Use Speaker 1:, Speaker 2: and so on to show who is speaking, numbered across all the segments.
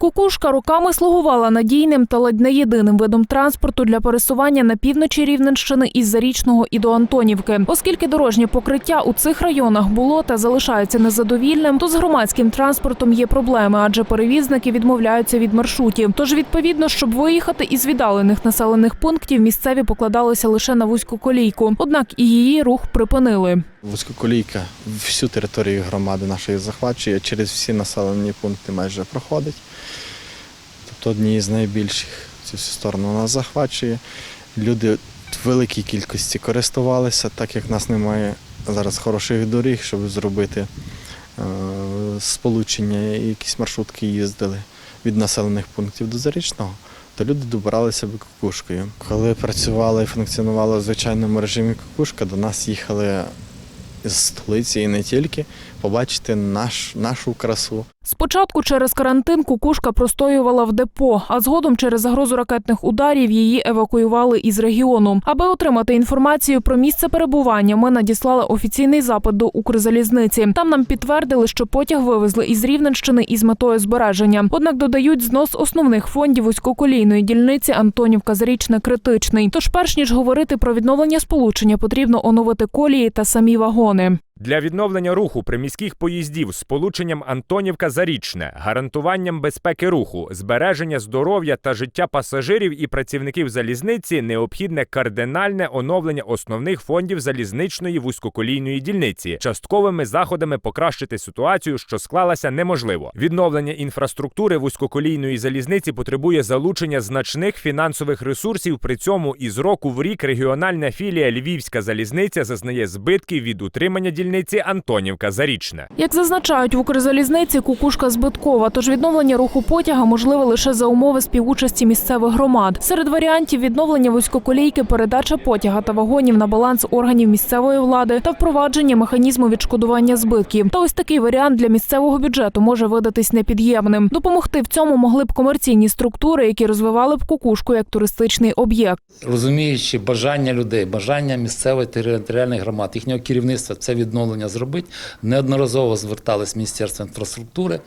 Speaker 1: Кукушка роками слугувала надійним та ледь не єдиним видом транспорту для пересування на півночі Рівненщини із Зарічного і до Антонівки. Оскільки дорожнє покриття у цих районах було та залишається незадовільним, то з громадським транспортом є проблеми, адже перевізники відмовляються від маршрутів. Тож, відповідно, щоб виїхати із віддалених населених пунктів, місцеві покладалися лише на вузьку колійку. Однак і її рух припинили.
Speaker 2: Вузькоколійка всю територію громади нашої захвачує, через всі населені пункти майже проходить. Тобто одні з найбільших цю всю сторону вона захвачує. Люди в великій кількості користувалися, так як в нас немає зараз хороших доріг, щоб зробити е, сполучення, якісь маршрутки їздили від населених пунктів до Зарічного. То люди добиралися би кукушкою. Коли працювала і функціонувала в звичайному режимі кукушка, до нас їхали з столиці і не тільки побачити наш, нашу красу.
Speaker 1: Спочатку через карантин кукушка простоювала в депо, а згодом через загрозу ракетних ударів її евакуювали із регіону. Аби отримати інформацію про місце перебування, ми надіслали офіційний запит до Укрзалізниці. Там нам підтвердили, що потяг вивезли із Рівненщини із метою збереження. Однак додають знос основних фондів вузькоколійної дільниці Антонівка Зарічне критичний. Тож, перш ніж говорити про відновлення сполучення, потрібно оновити колії та самі вагони.
Speaker 3: Для відновлення руху приміських поїздів з полученням Антонівка Зарічне, гарантуванням безпеки руху, збереження здоров'я та життя пасажирів і працівників залізниці необхідне кардинальне оновлення основних фондів залізничної вузькоколійної дільниці. Частковими заходами покращити ситуацію, що склалася, неможливо. Відновлення інфраструктури вузькоколійної залізниці потребує залучення значних фінансових ресурсів. При цьому із року в рік регіональна філія Львівська залізниця зазнає збитків від утримання дільниці Антонівка Зарічне.
Speaker 1: Як зазначають в Укрзалізниці, кукушка збиткова, тож відновлення руху потяга можливе лише за умови співучасті місцевих громад. Серед варіантів відновлення вузькоколійки, передача потяга та вагонів на баланс органів місцевої влади та впровадження механізму відшкодування збитків. Та ось такий варіант для місцевого бюджету може видатись непід'ємним. Допомогти в цьому могли б комерційні структури, які розвивали б кукушку як туристичний об'єкт.
Speaker 4: розуміючи бажання людей, бажання місцевої територіальних громад, їхнього керівництва це відновлення зробити, неодноразово звертались Міністерство інфраструктури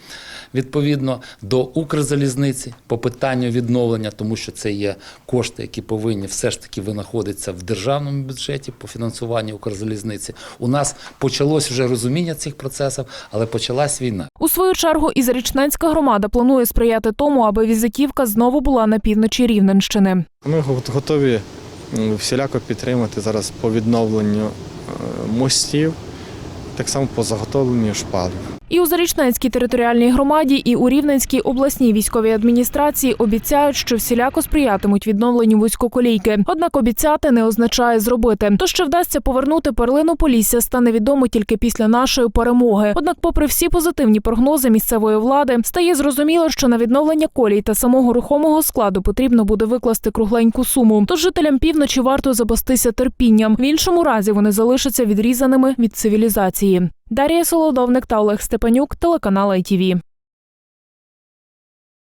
Speaker 4: відповідно до Укрзалізниці по питанню відновлення, тому що це є кошти, які повинні все ж таки винаходитися в державному бюджеті по фінансуванню Укрзалізниці. У нас почалось вже розуміння цих процесів, але почалась війна.
Speaker 1: У свою чергу і Зарічненська громада планує сприяти тому, аби візитівка знову була на півночі Рівненщини.
Speaker 2: Ми готові всіляко підтримати зараз по відновленню е, мостів, так само по заготовленню шпалів.
Speaker 1: І у Зарічненській територіальній громаді, і у Рівненській обласній військовій адміністрації обіцяють, що всіляко сприятимуть відновленню вузькоколійки. Однак обіцяти не означає зробити. То, що вдасться повернути перлину Полісся, стане відомо тільки після нашої перемоги. Однак, попри всі позитивні прогнози місцевої влади, стає зрозуміло, що на відновлення колій та самого рухомого складу потрібно буде викласти кругленьку суму. Тож жителям півночі варто запастися терпінням. В іншому разі вони залишаться відрізаними від цивілізації. Дар'я Солодовник та Олег Степанюк, телеканал ITV.